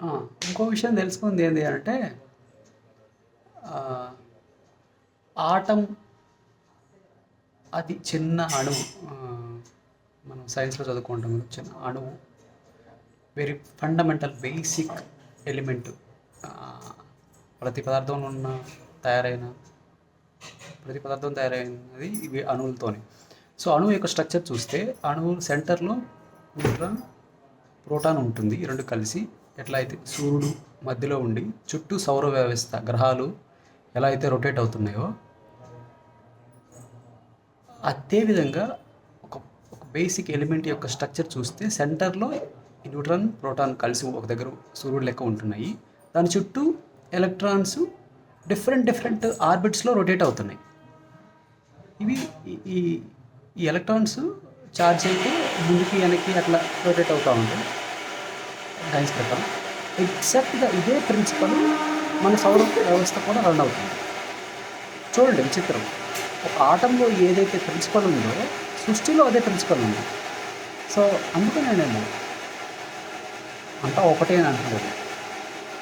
ఇంకో విషయం తెలుసుకుంది ఏంటి అంటే ఆటం అది చిన్న అణువు. మనం సైన్స్లో చదువుకుంటాం చిన్న అణువు. వెరీ ఫండమెంటల్ బేసిక్ ఎలిమెంట్ ప్రతి పదార్థంలో ఉన్న తయారైన ప్రతి పదార్థం తయారైనది ఇవి అణువులతోనే. సో అణువు యొక్క స్ట్రక్చర్ చూస్తే అణువు సెంటర్లో న్యూట్రాన్ ప్రోటాన్ ఉంటుంది ఈ రెండు కలిసి. ఎట్లా అయితే సూర్యుడు మధ్యలో ఉండి చుట్టూ సౌర వ్యవస్థ గ్రహాలు ఎలా అయితే రొటేట్ అవుతున్నాయో అదేవిధంగా ఒక ఒక బేసిక్ ఎలిమెంట్ యొక్క స్ట్రక్చర్ చూస్తే సెంటర్లో ఈ న్యూట్రాన్ ప్రోటాన్ కలిసి ఒక దగ్గర సూర్యుడు లెక్క ఉంటున్నాయి. దాని చుట్టూ ఎలక్ట్రాన్స్ డిఫరెంట్ డిఫరెంట్ ఆర్బిట్స్లో రొటేట్ అవుతున్నాయి. ఇవి ఈ ఈ ఎలక్ట్రాన్స్ ఛార్జ్ అయితే ముందుకి వెనక్కి అట్లా రొటేట్ అవుతూ ఉంటాయి. టైమ్స్ ప్రకారం ఎగ్జాక్ట్గా ఇదే ప్రిన్సిపల్ మన సౌర వ్యవస్థ కూడా రన్ అవుతుంది. చూడండి విచిత్రం. ఒక ఆటంలో ఏదైతే ప్రిన్సిపల్ ఉందో సృష్టిలో అదే ప్రిన్సిపల్ ఉంది. సో అందుకనే నేను అంతా ఒకటే అని అంటున్నాను